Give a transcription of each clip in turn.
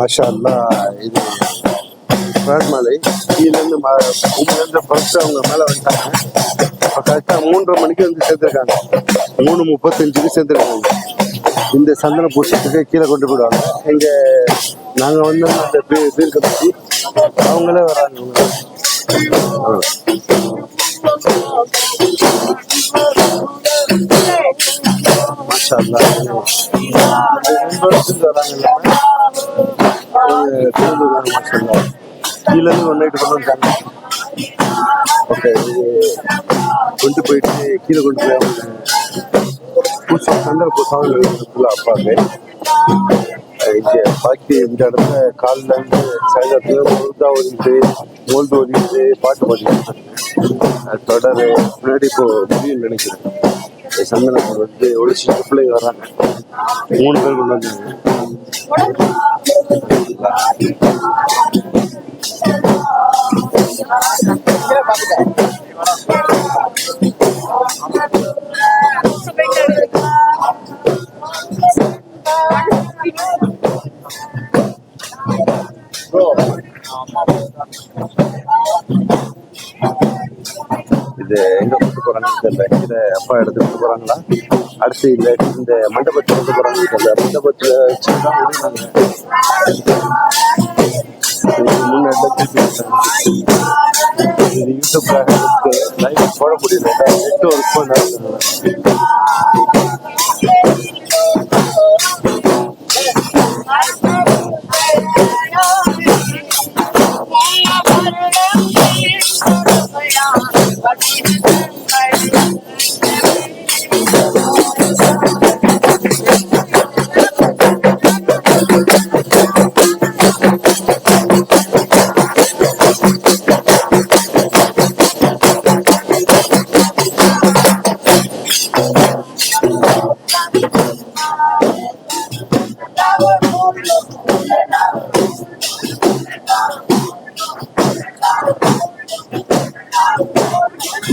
மாஷா அல்லா இது மலை கீழேருந்து ம இங்கேருந்து ஃபர்ஸ்ட் அவங்க மேலே வந்துட்டாங்க. இப்போ கரெக்டாக மூன்றரை மணிக்கு வந்து சேர்ந்துருக்காங்க மூணு முப்பத்தஞ்சுக்கு சேர்ந்துருக்காங்க இந்த சந்தன பூசத்துக்கு கீழே கொண்டு போயிடுவாங்க. இங்கே நாங்கள் வந்து அந்த பீ- தீர்க்க பற்றி அவங்களே வராங்க. ஆ. அல்லா வராங்க எல்லாமே அவங்க மாஷா அல்லா கீழேருந்து ஒன் நைட்டு கொண்டு வந்துட்டாங்க ஓகே இது கொண்டு போயிட்டு கீழே கொண்டு போய் அவங்க புதுசாக சந்திர புதுசாக இருக்குல்ல அப்பாங்க இங்கே பாக்கி இந்த இடத்துல காலில் இருந்து சாயந்தரத்துல முழுதா ஓடிட்டு மோல்டு ஓடிட்டு பாட்டு பாடிட்டு. தொடர் முன்னாடி இப்போ முடியும் நினைக்கிறேன். சந்தனம் சந்தனப்பூர் வந்து சின்ன பிள்ளைங்க வர்றாங்க. மூணு பேர் கொண்டு வந்தாங்க இது அப்பா எடுத்துட்டு போகிறாங்களா அடுத்து இந்த இந்த மண்டபத்தில் எடுத்து போகிறாங்க தெரியல முன்னாடி யூடியூப்ல லைவ் போட முடியல நெட் பண்ண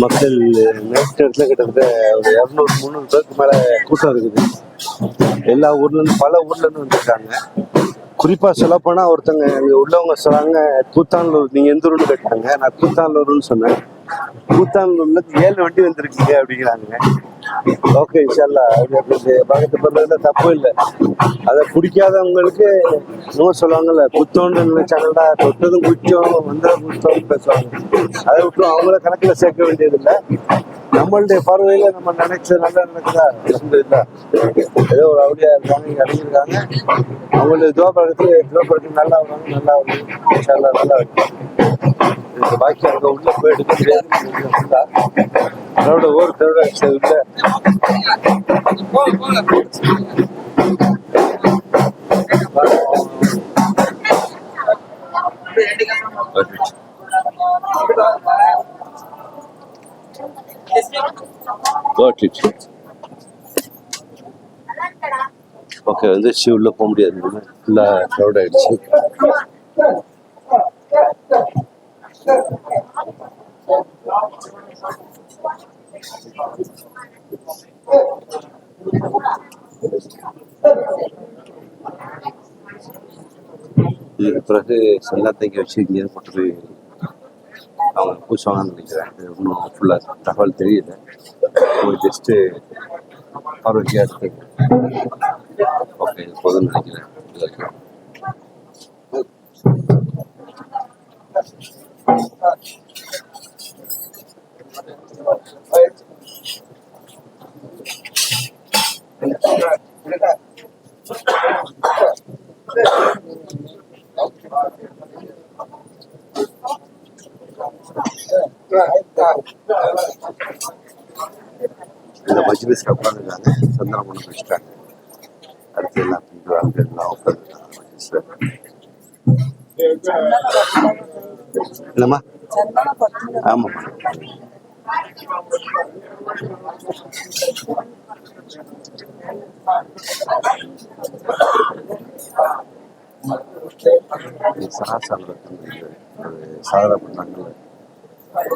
மக்கள் நைட் இடத்துல கிட்டத்தட்ட ஒரு இரநூறு முந்நூறு பேருக்கு மேல கூட்டம் இருக்குது. எல்லா ஊர்ல இருந்து பல ஊர்ல இருந்து வந்திருக்காங்க. குறிப்பா சொல்ல போனா ஒருத்தங்க அங்க உள்ளவங்க சொல்றாங்க கூத்தான்லூர் நீங்க எந்த ஊர்னு கேட்டாங்க. நான் கூத்தானூர்னு சொன்னேன். கூத்தான்லூர்ல ஏழு வண்டி வந்திருக்கீங்க அப்படிங்கிறாங்க. ஓகே இன்ஷால்லா அப்படி பக்கத்து பக்கத்துல தப்பு இல்லை. அதை பிடிக்காதவங்களுக்கு நோ சொல்லுவாங்கல்ல குத்தோன்னு நினைச்சாங்கடா தொட்டதும் குச்சம் வந்ததும் குத்தம் பேசுவாங்க. அதை விட்டு அவங்கள கணக்குல சேர்க்க வேண்டியதில்லை. நம்மளுடைய பார்வையில நம்ம நினைச்சது நல்லா நினைச்சதா? அல்ஹம்துலில்லாஹ். ஏதோ ஒரு அவடியா இருக்காங்க இங்க அடங்கியிருக்காங்க. அவங்களுடைய துவப்பழக்கத்துல துவப்பழக்கம் நல்லா வருவாங்க நல்லா வருது நல்லா இருக்கும் பாக்கி உள்ள போய் அதோட ஒரு உள்ள Got it. ஓகே வந்து உள்ள போக முடியாது ஃபுல்லாக க்ரௌட் ஆயிடுச்சு இதுக்கு பிறகு செல்லாத்தைக்கு வச்சு இங்கேயே கொண்டு போய் அவங்க பூசுவாங்கன்னு நினைக்கிறேன். இது இன்னும் ஃபுல்லாக தகவல் தெரியல. ஒரு ஜஸ்ட்டு பார்வையாக இருக்குது ஓகே போதும்னு நினைக்கிறேன். இந்த மஜ்லிஸ்ல உட்காந்துருக்காங்க சந்தனம் பண்ண வச்சுட்டாங்க அடுத்து எல்லாம் பிரிவாங்க எல்லாம் உட்காந்துருக்காங்க மஜ்லிஸ்ல என்னம்மா ஆமாம்மா சராசாரில் வந்து சாதனை பண்ணாங்கல்ல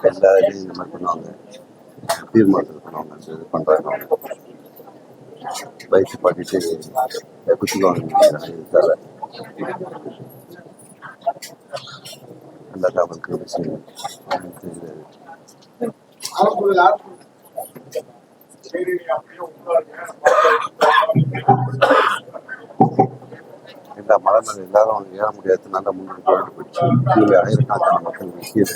எல்லா இதுலையும் இந்த மாதிரி பண்ணுவாங்க தீர்மானத்தில் பண்ணுவாங்க அந்த இது பண்ணுறாங்க அவங்க வயிற்று பாட்டிட்டு குத்திக்குவாங்க இதுக்காக நல்ல காவலுக்கு எல்லா மலை மேல எல்லாரும் ஏற முடியாது நல்ல முன்னாடி போயிட்டு போயிடுச்சு. கீழே ஆயிரக்கணக்கான மக்கள் கீழே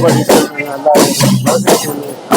Nobody's helping my life.